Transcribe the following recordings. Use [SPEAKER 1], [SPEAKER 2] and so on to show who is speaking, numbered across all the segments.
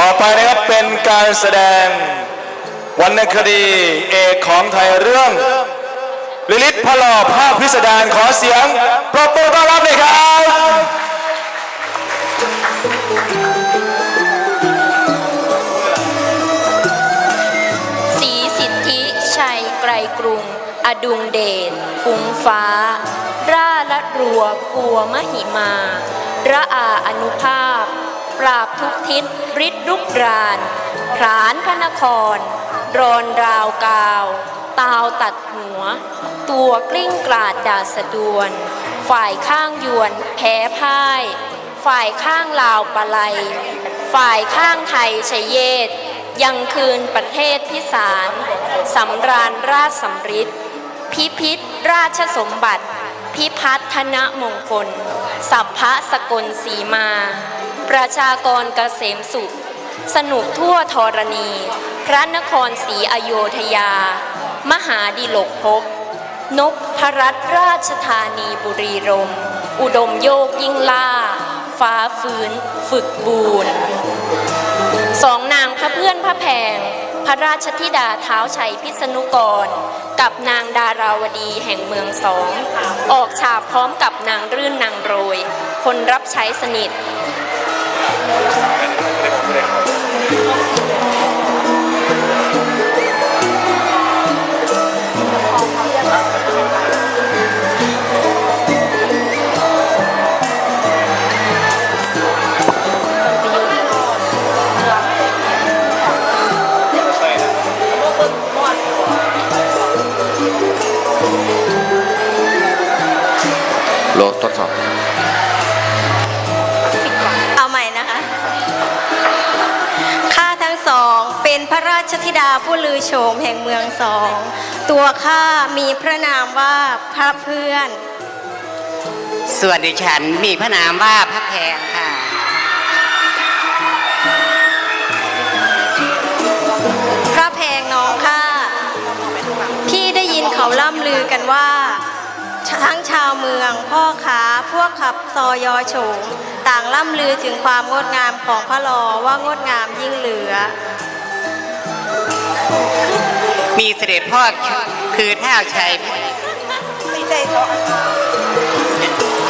[SPEAKER 1] ต่อไปนะครับเป็นการแสดงวรรณคดีเอกของไทยเรื่อง ลิลิตพหลอภาพพิสดารขอเสียงปรบมือต้อนรับเลยครับ
[SPEAKER 2] สีสิทธิชัยไกรกรุง อดุงเดชฟุ้งฟ้า ร่าละรัวกลัวมหิมา ระอาอนุภาพ ปราบทุกทิศฤทธิ์รุกรานพรานพระนคร รอนราวกาว ตาวตัดหัว ตัวกลิ้งกลาดดาสะดวน ฝ่ายข้างยวนแพ้พ่าย ฝ่ายข้างลาวปะไลฝ่ายข้างไทยชยเยศยังคืนประเทศพิสารสำราญราชสำริดพิพิธราชสมบัติ พิพัฒ ธนมงคล สัพพะสกลสีมา ประชากรเกษมสุข สนุกทั่วธรณี พระนครศรีอโยธยา มหาดิลกภพนกพรัตราชธานีบุรีรม อุดมโยกยิ่งล่า ฟ้าฟื้น ฝึกบูนสองนางพระเพื่อนพระแพง พระราชธิดาเท้าชัยพิษณุกร กับนางดาราวดีแห่งเมืองสอง ออกฉากพร้อมกับนางรื่นนางโรย คนรับใช้สนิท
[SPEAKER 3] ระราชธิดาผู้ลือโฉมแห่งเมืองสอง ตัวข้ามีพระนามว่าพระเพื่อน
[SPEAKER 4] ส่วนดิฉันมีพระนามว่าพระแพงค่ะ
[SPEAKER 3] พระแพงน้องข้าพี่ได้ยินเขาล่ำลือกันว่า ทั้งชาวเมืองพ่อขาพวกขับซอยอโฉมต่างล่ำลือถึงความงดงามของพระลอว่างดงามยิ่งเหลือ
[SPEAKER 4] มีเสด็จพ่อคือท้าวชัย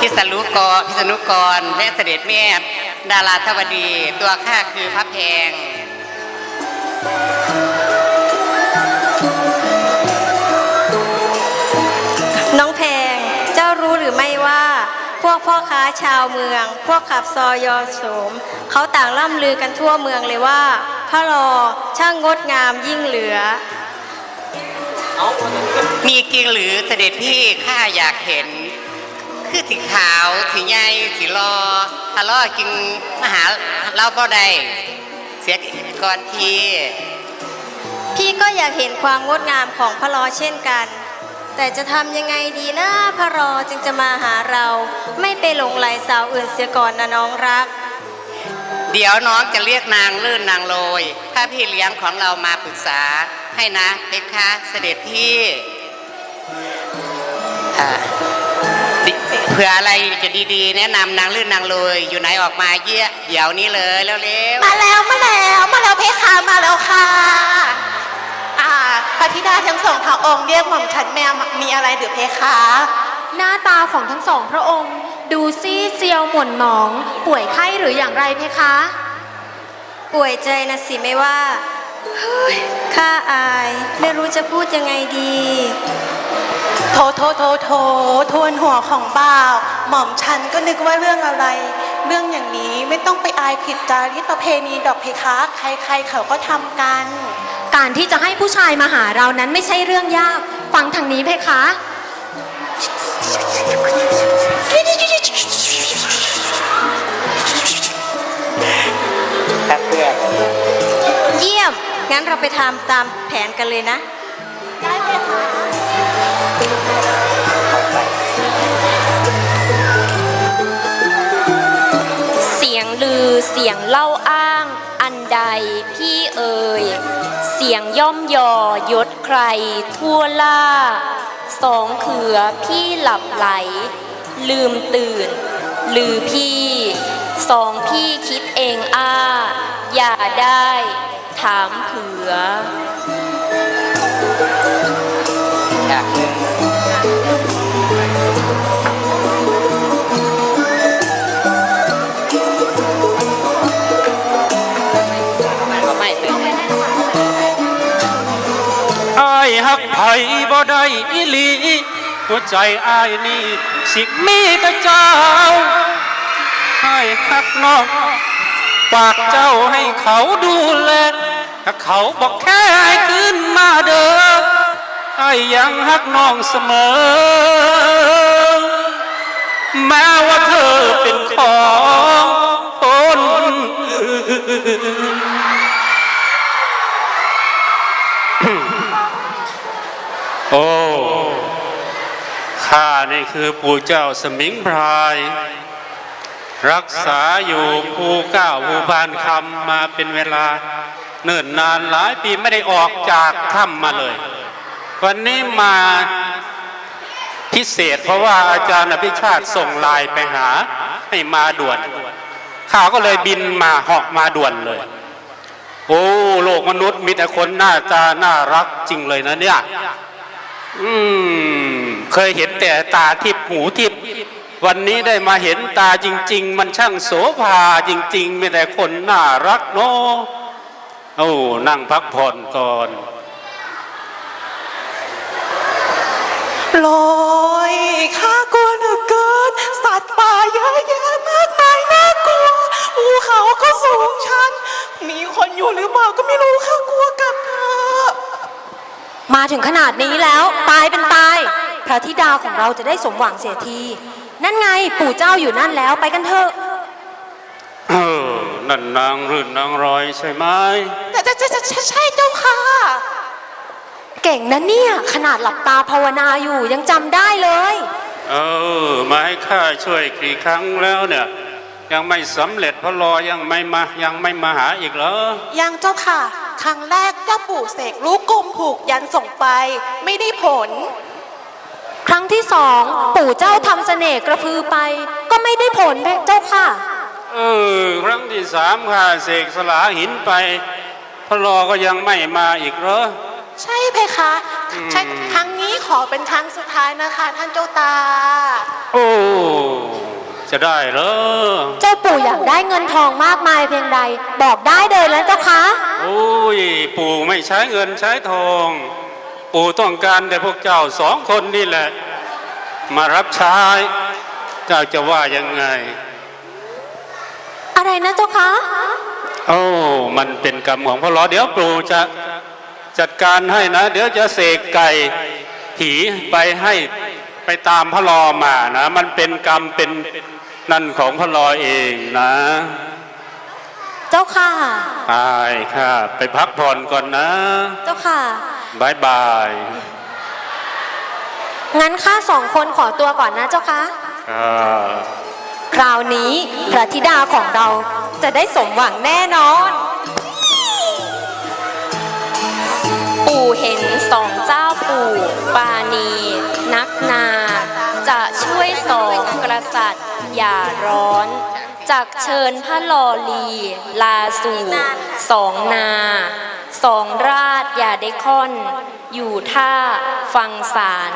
[SPEAKER 4] พิษณุกรพิษณุกรและเสด็จแม่ดาราทวดีตัวข้าคือพระแพง
[SPEAKER 3] น้องแพงเจ้ารู้หรือไม่ว่า พวกพ่อค้าชาวเมือง พวกขับซอยอโสม เขาต่างล่ำลือกันทั่วเมืองเลยว่า พระรอช่างงดงามยิ่งเหลือ
[SPEAKER 4] มีจริงหรือเสด็จพี่ข้าอยากเห็น คือสีขาวสีใหญ่สีรอทะเลาะกินมหาเล่าบ่ได้เสียก่อนที
[SPEAKER 3] พี่ก็อยากเห็นความงดงามของพระรอเช่นกัน แต่จะทำยังไงดีนะพระรอจึงจะมาหาเรา ไม่ไปหลงไหลสาวอื่นเสียก่อนนะน้องรัก
[SPEAKER 4] เดี๋ยวน้องจะเรียกนางลื่นนางโรย ถ้าพี่เลี้ยงของเรามาปรึกษาให้นะเพคะเสด็จพี่อ่าดิเผื่ออะไรจะดีๆ แนะนำนางลื่นนางโรยอยู่ไหนออกมาเยี่ยเดี๋ยวนี้เลยเร็ว
[SPEAKER 5] มาแล้วมาแล้วมาแล้วเพคะมาแล้วค่ะอ่าพระธิดาทั้งสองพระองค์เรียกหม่อมฉันแมวมีอะไรหรือเพคะ
[SPEAKER 6] หน้าตาของทั้งสองพระองค์ ดูซีดเซียวหม่นหมอง ป่วยไข้หรืออย่างไรเพคะ
[SPEAKER 3] ป่วยใจนะสิไม่ว่าเฮ้ยข้าอาย ไม่รู้จะพูดยังไงดี
[SPEAKER 5] โทโทโทโททวนหัวของบ่าว หม่อมฉันก็นึกว่าเรื่องอะไร เรื่องอย่างนี้ไม่ต้องไปอายผิดจารีตประเพณีดอกเพคะ ใครๆเขาก็ทำกัน
[SPEAKER 6] การที่จะให้ผู้ชายมาหาเรานั้นไม่ใช่เรื่องยาก ฟังทางนี้เพคะ
[SPEAKER 4] ครับเพื่อน
[SPEAKER 3] เยี่ยม งั้นเราไปทำตามแผนกันเลยนะ
[SPEAKER 2] เสียงลือเสียงเล่าอ้าง อันใดพี่เอ่ย เสียงย่อมยอยศใคร ทั่วล่า สองเขือพี่หลับไหล ลืมตื่น ลือพี่ สองพี่คิดเองอ้า อย่าได้ ถามเผือ
[SPEAKER 4] อยากหนึ่งเอไอา
[SPEAKER 7] ยหักไผบ่ได้อีหลี หัวใจอายนี่ สิมีแต่เจ้า ให้หักน้องฝากเจ้าให้เขาดูแลถ้าเขาบอกแค่ให้ขึ้นมาเด้ออายยังหักน้องเสมอ แม้ว่าเธอเป็นของคนอื่นโอ้ข้านี่คือปู่เจ้าสมิงพราย รักษาอยู่ภูเก้าภูบานคำมาเป็นเวลา เนิ่นนานหลายปีไม่ได้ออกจากถ้ำมาเลย วันนี้มาพิเศษ เพราะว่าอาจารย์อภิชาติส่งไลายไปหาให้มาด่วนข้าก็เลยบินมาเหาะมาด่วนเลย โอ้โลกมนุษย์มีแต่คนหน้าตาน่ารักจริงเลยนะเนี่ย อืมเคยเห็นแต่ตาทิพหูทิพ วันนี้ได้มาเห็นตาจริง ๆ มันช่างโสภาจริงๆมีแต่คนน่ารักเนาะโอ้นั่งพักผ่อนก่อน
[SPEAKER 5] ลอยข้ากลัวเหลือเกิน สัตว์ป่าเยอะแยะมากมายน่ากลัวภูเขาก็สูงชัน มีคนอยู่หรือเปล่าก็ไม่รู้ข้ากลัวกลับเถอะ
[SPEAKER 6] มาถึงขนาดนี้แล้ว ตายเป็นตาย พระธิดาของเราจะได้สมหวังเสียที นั่นไงปู่เจ้าอยู่นั่นแล้วไปกันเถอะ
[SPEAKER 7] เออนั่นนางรื่นนางรอยใช่ไหม
[SPEAKER 5] แต่จะจะจะจะใช่เจ้าค่ะ
[SPEAKER 6] เก่งนะเนี่ย ขนาดหลับตาภาวนาอยู่ยังจำได้เลย
[SPEAKER 7] เออ มาให้ข้าช่วยกี่ครั้งแล้วเนี่ย ยังไม่สำเร็จเพราะรอยังไม่มายังไม่มาหาอีกเหรอ
[SPEAKER 5] ยังเจ้าค่ะ ครั้งแรกเจ้าปู่เสกลูกกลมผูกยันส่งไป ไม่ได้ผล
[SPEAKER 6] ครั้งที่สองปู่เจ้าทำเสน่ห์กระพือไป ก็ไม่ได้ผลเจ้าค่ะ
[SPEAKER 7] เออ ครั้งที่สามข้าเสกสลาหินไปพระรอก็ยังไม่มาอีกเหรอ
[SPEAKER 5] ใช่เพคะใช่ครั้งนี้ขอเป็นครั้งสุดท้ายนะคะ ท่านเจ้าตา
[SPEAKER 7] โอ้จะได้เหรอ
[SPEAKER 6] เจ้าปู่อยากได้เงินทองมากมายเพียงใด บอกได้เลยแล้วเจ้าคะ
[SPEAKER 7] โอ้ย ปู่ไม่ใช้เงินใช้ทอง ปู่ต้องการแต่พวกเจ้าสองคนนี่แหละ มารับใช้เจ้าจะว่ายังไง
[SPEAKER 6] อะไรนะเจ้าคะ
[SPEAKER 7] โอ้มันเป็นกรรมของพ่อรอเดี๋ยวปู่จะจัดการให้นะ เดี๋ยวจะเสกไก่ผีไปให้ไปตามพระรอมานะ มันเป็นกรรมเป็นนั่นของพระรอเองนะ
[SPEAKER 6] เจ้าค่ะ
[SPEAKER 7] ตายค่ะ ไปพักผ่อนก่อนนะ
[SPEAKER 6] เจ้าค่ะ
[SPEAKER 7] บายบาย
[SPEAKER 6] งั้นข้าสองคนขอตัวก่อนนะเจ้าคะ
[SPEAKER 7] ค่ะ
[SPEAKER 6] คราวนี้พระธิดาของเราจะได้สมหวังแน่นอน
[SPEAKER 2] ปู่เห็นสองเจ้าปู่ปาณีนักนา จะช่วยสองกษัตริย์อย่าร้อนจากเชิญพระลอลี ลาสู่สองนา สองราชอย่าได้ค่อน อยู่ท่าฟังสาร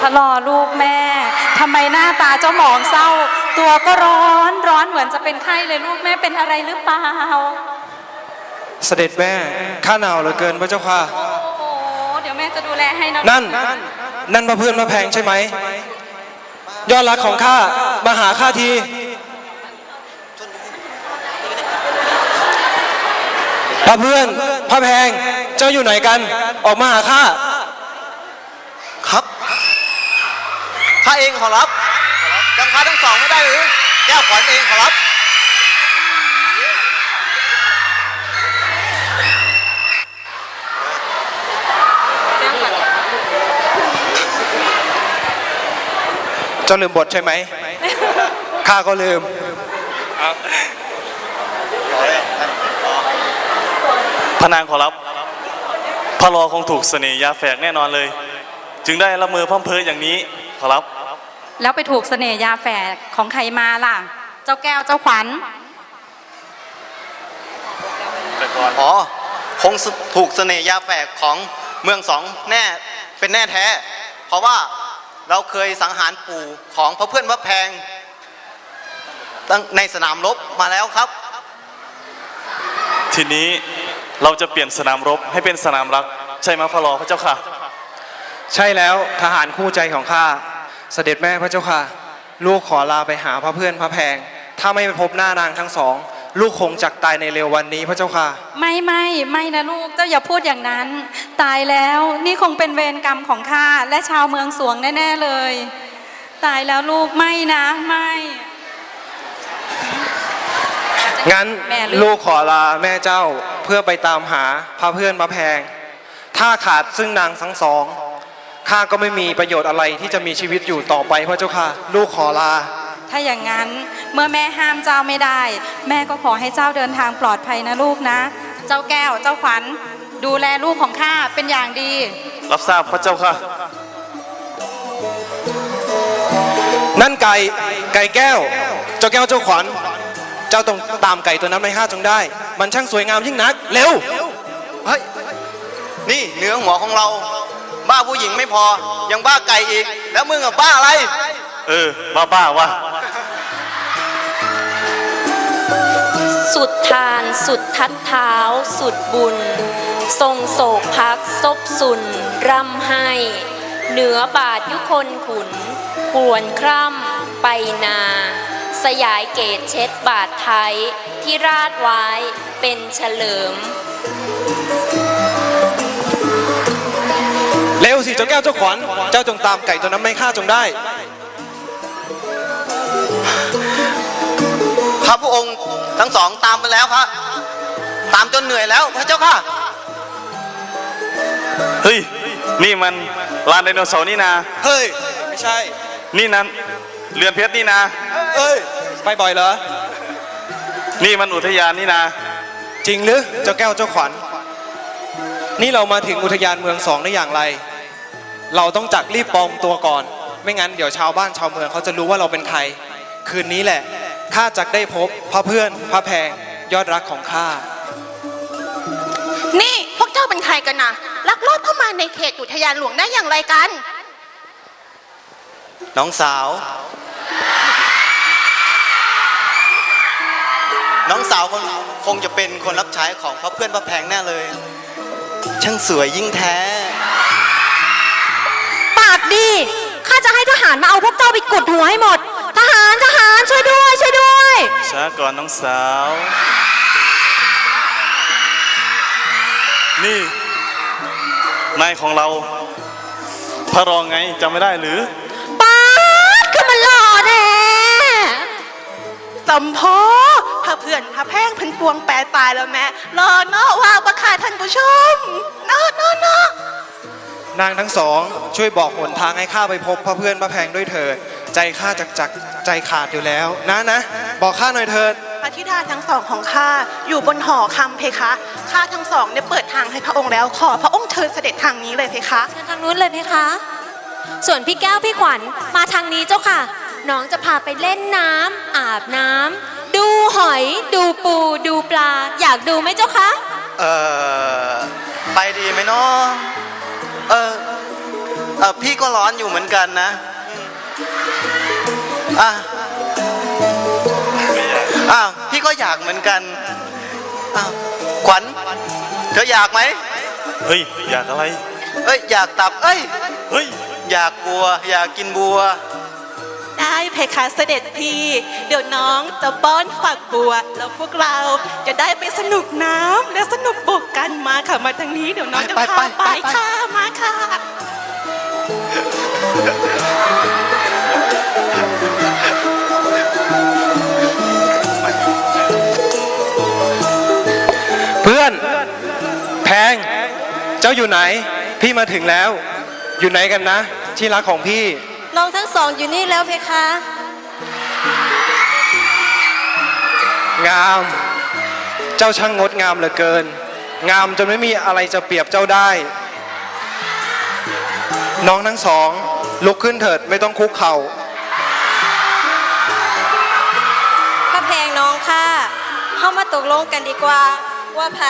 [SPEAKER 8] พะลอลูกแม่ทำไมหน้าตาเจ้าหมองเศร้า ตัวก็ร้อนร้อนเหมือนจะเป็นไข้เลยลูกแม่เป็นอะไรหรือเปล่า
[SPEAKER 9] เสด็จแม่ข้าหนาวเหลือเกินพระเจ้าค่ะ
[SPEAKER 8] โอ้โห เดี๋ยวแม่จะดูแลให้นะ
[SPEAKER 9] นั่น นั่นพระเพื่อนพระแพงใช่ไหม ยอดรักของข้ามาหาข้าที พระเพื่อน พระแพง เจ้าอยู่ไหนกัน ออกมาหาข้า
[SPEAKER 10] ครับข้าเองขอรับจำข้าทั้งสองไม่ได้หรือ แก้วขวัญเองขอรับ
[SPEAKER 9] เจ้าลืมบทใช่ไหมข้าก็ลืม
[SPEAKER 10] พนางขอรับพระรอคงถูกเสน่ห์ยาแฝกแน่นอนเลย จึงได้ละเมอพร่ำเพ้ออย่างนี้ขอรับ
[SPEAKER 8] แล้วไปถูกเสน่ห์ยาแฝดของใครมาล่ะ เจ้าแก้วเจ้าขวัญ
[SPEAKER 10] อ๋อคงถูกเสน่ห์ยาแฝกของเมืองสองแน่เป็นแน่แท้ เพราะว่า เราเคยสังหารปู่ของพระเพื่อนพระแพงตั้งในสนามรบมาแล้วครับ ทีนี้เราจะเปลี่ยนสนามรบให้เป็นสนามรัก ใช่ไหมพระรอพระเจ้าค่ะ
[SPEAKER 9] ใช่แล้วทหารคู่ใจของข้าเสด็จแม่พระเจ้าค่ะ ลูกขอลาไปหาพระเพื่อนพระแพง ถ้าไม่ไปพบหน้านางทั้งสอง ลูกคงจักตายในเร็ววันนี้พระเจ้าค่ะ
[SPEAKER 8] ไม่ไม่ไม่นะลูกเจ้าอย่าพูดอย่างนั้น ตายแล้วนี่คงเป็นเวรกรรมของข้าและชาวเมืองสวงแน่ ๆเลย ตายแล้วลูกไม่นะไม่
[SPEAKER 9] งั้น
[SPEAKER 8] แม่เลือก
[SPEAKER 9] ลูกขอลาแม่เจ้าเพื่อไปตามหาพระเพื่อนพระแพง ถ้าขาดซึ่งนางทั้งสองข้าก็ไม่มีประโยชน์อะไรที่จะมีชีวิตอยู่ต่อไปพระเจ้าค่ะ ลูกขอลา
[SPEAKER 8] ถ้าอย่างนั้นเมื่อแม่ห้ามเจ้าไม่ได้ แม่ก็ขอให้เจ้าเดินทางปลอดภัยนะลูกนะ เจ้าแก้วเจ้าขวัญดูแลลูกของข้าเป็นอย่างดี
[SPEAKER 10] รับทราบพระเจ้าค่ะ
[SPEAKER 9] นั่นไก่ไก่แก้ว เจ้าแก้วเจ้าขวัญ เจ้าต้องตามไก่ตัวนั้นไปฆ่าจงได้ มันช่างสวยงามยิ่งนัก เร็ว
[SPEAKER 10] เฮ้ย นี่เนื้อหัวของเรา บ้าผู้หญิงไม่พอ ยังบ้าไก่อีก แล้วมึงอะบ้าอะไร เออบ้าบ้าวะ
[SPEAKER 2] สุดทานสุดทัดเท้า สุดบุญ ทรงโศกพักซบสุน ร่ำให้ เหนือบาทยุคนขุนควรคร่ำไปนา สยายเกตเช็ดบาทไทย ที่ราดไว้เป็นเฉลิม
[SPEAKER 9] เร็วสิเจ้าแก้วเจ้าขวัญเจ้าจงตามไก่ตัวนั้นไปฆ่าจงได้
[SPEAKER 10] พระองค์ทั้งสองตามไปแล้วครับ ตามจนเหนื่อยแล้วพระเจ้าค่ะ เฮ้ย นี่มันลานไดโนเสาร์นี่นา
[SPEAKER 9] เฮ้ย ไม่ใช่
[SPEAKER 10] นี่นั้นเรือนเพชรนี่นา
[SPEAKER 9] เอ้ย ไปบ่อยเหรอ
[SPEAKER 10] นี่มันอุทยานนี่นา
[SPEAKER 9] จริงหรือเจ้าแก้วเจ้าขวัญ นี่เรามาถึงอุทยานเมืองสองได้อย่างไร เราต้องจักรีบปลอมตัวก่อน ไม่งั้นเดี๋ยวชาวบ้านชาวเมืองเขาจะรู้ว่าเราเป็นใคร คืนนี้แหละ ข้าจักได้พบพระเพื่อนพระแพงยอดรักของข้า
[SPEAKER 5] นี่พวกเจ้าเป็นใครกันนะลักลอบเข้ามาในเขตอุทยานหลวงได้อย่างไรกัน
[SPEAKER 10] น้องสาว น้องสาวคงคงจะเป็นคนรับใช้ของพระเพื่อนพระแพงแน่เลย ช่างสวยยิ่งแท้
[SPEAKER 6] ปากดี ข้าจะให้ทหารมาเอาพวกเจ้าไปกดหัวให้หมดทหารทหารช่วยด้วยช่วยด้วย
[SPEAKER 10] ช้าก่อนน้องสาว นี่นายของเรา พระรองไงจำไม่ได้หรือ
[SPEAKER 6] ป๊าดคือมันหล่อแน่
[SPEAKER 5] สมพอพระเพื่อนพระแพงเพันปวงแปรตายแล้วแม่รอเนาะว่าประคาท่านผู้ชมเนาะเนาะเนาะ
[SPEAKER 9] นางทั้งสองช่วยบอกหนทางให้ข้าไปพบพระเพื่อนพระแพงด้วยเถิด ใจข้าจักจักใจขาดอยู่แล้ว นะนะ บอกข้าหน่อยเถิด
[SPEAKER 5] พระธิดาทั้งสองของข้าอยู่บนหอคำเพคะข้าทั้งสองเนี่ยเปิดทางให้พระองค์แล้ว ขอพระองค์เชิญเสด็จทางนี้เลยเพคะ
[SPEAKER 6] เชิญทางนู้นเลยไหมคะ ส่วนพี่แก้วพี่ขวัญมาทางนี้เจ้าค่ะ น้องจะพาไปเล่นน้ำอาบน้ำดูหอย ดูปู ดูปลา อยากดูไหมเจ้าคะ
[SPEAKER 10] เออไปดีไหมเนาะเออเออพี่ก็ร้อนอยู่เหมือนกันนะ อะอ้าวพี่ก็อยากเหมือนกันอ้าวขวัญเธออยากไหมเฮ้ย อยากอะไร เอ้ยอยากตับเอ้ย เฮ้ย อยากบัว อยากกินบัว
[SPEAKER 5] ได้เพคะเสด็จพี่ เดี๋ยวน้องจะป้อนฝักบัว แล้วพวกเราจะได้ไปสนุกน้ำและสนุกบกกันมาค่ะมาทางนี้เดี๋ยวน้องจะ
[SPEAKER 10] ไป
[SPEAKER 5] พา
[SPEAKER 10] ไป
[SPEAKER 5] ไป
[SPEAKER 10] ไป
[SPEAKER 5] ค่ะมาค่ะ
[SPEAKER 9] ง เจ้าอยู่ไหน พี่มาถึงแล้ว อยู่ไหนกันนะ ที่รักของพี่
[SPEAKER 3] น้องทั้งสองอยู่นี่แล้วเพคะ
[SPEAKER 9] งาม เจ้าช่างงดงามเหลือเกิน งามจนไม่มีอะไรจะเปรียบเจ้าได้ น้องทั้งสอง ลุกขึ้นเถิดไม่ต้องคุกเข่า
[SPEAKER 3] พระแพงน้องค่ะเข้ามาตกลงกันดีกว่าว่าไผ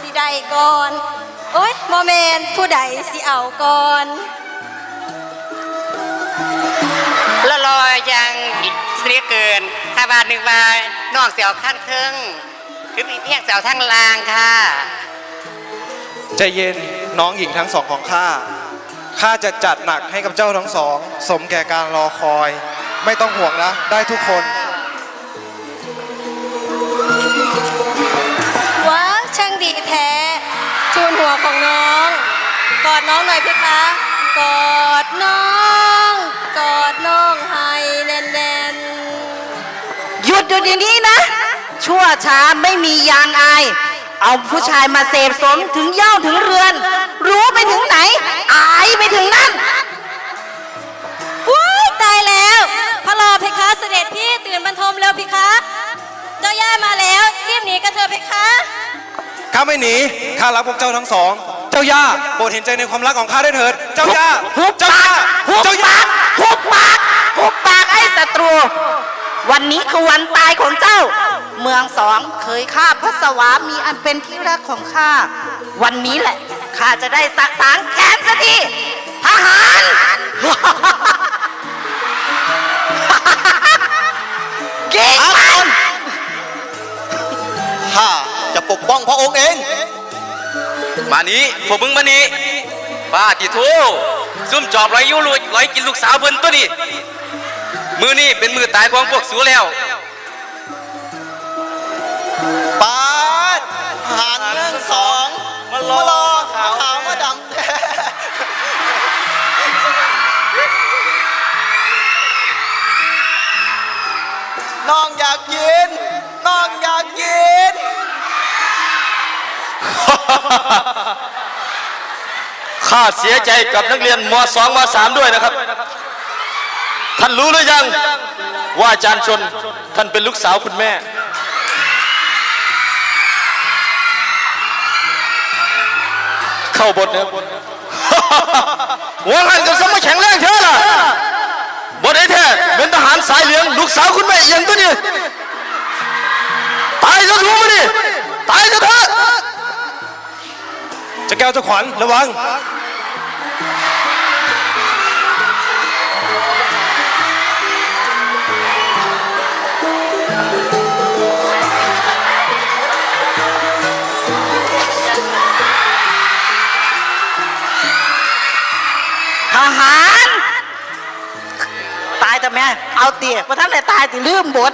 [SPEAKER 3] สิ ได้ก่อน โอ้ยโมเมนผู้ใดสิเอาก่อน
[SPEAKER 4] แล้วรอยังอีกเสียเกิน ถ้าบาทหนึ่งมาน้องเสียวขั้นครึ่งคือมีเพียงเสียวทั้งลางค่ะ
[SPEAKER 9] ใจเย็นน้องหญิงทั้งสองของข้าข้าจะจัดหนักให้กับเจ้าทั้งสอง สมแก่การรอคอย ไม่ต้องห่วงนะ ได้ทุกคน
[SPEAKER 3] ของน้อง กอดน้องหน่อยพี่คะ กอดน้อง กอดน้องให้แน่น
[SPEAKER 11] หยุดอยู่เดี๋ยวนี้นะ ชั่วช้าไม่มียางอาย เอาผู้ชายมาเสพสมถึงเย่าถึงเรือน รู้ไปถึงไหน อายไปถึงนั่น
[SPEAKER 3] ๆว้ายตายแล้ว พระรอเพคะเสด็จพี่ตื่นบรรทมเร็วพี่คะ เจ้าย่ามาแล้วรีบหนีกันเถอะเพคะ
[SPEAKER 9] ข้าไม่หนี ข้ารักพวกเจ้าทั้งสอง เจ้าย่าโปรดเห็นใจในความรักของข้าได้วยเถิด เจ้าย่า
[SPEAKER 11] หุบ
[SPEAKER 9] เจ้า
[SPEAKER 11] ปา
[SPEAKER 9] ย่าก
[SPEAKER 11] หุบ
[SPEAKER 9] เจ้าย่า
[SPEAKER 11] ปากหุบปากหุบปากไอ้ศัตรู วันนี้คือวันตายของเจ้า เมืองสองเคยฆ่าพระสวามีอันเป็นที่รักของข้า วันนี้แหละข้าจะได้สะสางแค้นสักทีทหาร
[SPEAKER 10] ระองค์เอง
[SPEAKER 1] มานี้พวกมึงมานี้ป้าติโทซุ่มจอบไรยุลุยไรกินลูกสาวเพิ่นตัวนี้ มือนี่เป็นมือตายของพวกสูแล้ว
[SPEAKER 10] ปาดทหารเรื่องสองมารอมาขาวมาดำแท้น้องอยากกินน้องอยากกิน
[SPEAKER 1] ข้าเสียใจกับนักเรียนม .2 ม .3 ด้วยนะครับ ท่านรู้หรือยัง ว่าอาจารย์ชน ท่านเป็นลูกสาวคุณแม่ เข้าบทเนี่ยหัวหันกันสมัยแข็งแรงเท่าล่ะบทไอ้แท้เป็นทหารสายเหลือง ลูกสาวคุณแม่เอียงตัวนี้ตายซะทูมาดิตายซะเถอะ
[SPEAKER 9] เจ้าแก้วจ้าขวัญระวัง
[SPEAKER 11] ทหาร ตายแต่แม่ เอาเตี๋ยพระท่านเลยตายติลืมบท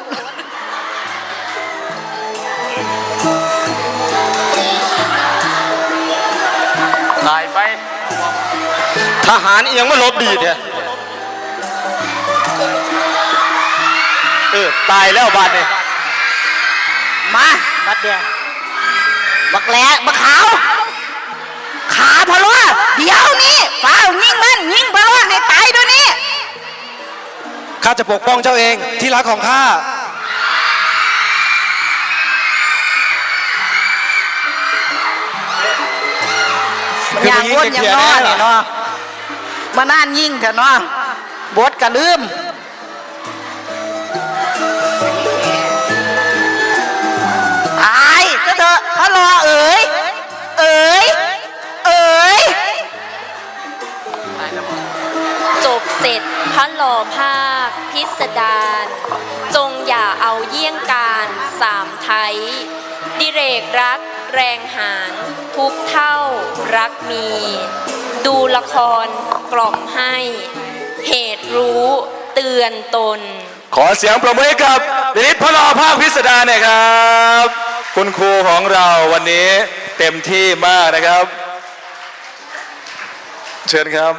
[SPEAKER 1] ทหารเอียงมาลบดีเนี่ยเออตายแล้วบาดเนี่ย
[SPEAKER 11] มาบัดเดียวบักแหลบักขาว ขาพะโล้เดี๋ยวนี้ฝ้าวยิงมันยิงพะโล้ให้ตายเดี๋ยวนี้
[SPEAKER 9] ข้าจะปกป้องเจ้าเองที่รักของข้า
[SPEAKER 11] อย่างอ้วนอย่างน้อเนี่ยเนาะ มาน่านยิ่งเถอะเนาะบทกระลืมอายก็เถอะพะโลเอ๋ยเอ๋ยเอ๋ย
[SPEAKER 2] จบเสร็จพระหล่อภาคพิสดารจงอย่าเอาเยี่ยงการสามไทย ดิเรกรักแรงหางทุกเท่ารักมี ดูละคร กล่อมให้ เหตุรู้เตือนตน
[SPEAKER 1] ขอเสียงประมือให้กับดิลิทพลอภาคพิสดารหน่อยครับ คุณครูของเราวันนี้เต็มที่มากนะครับ เชิญครับ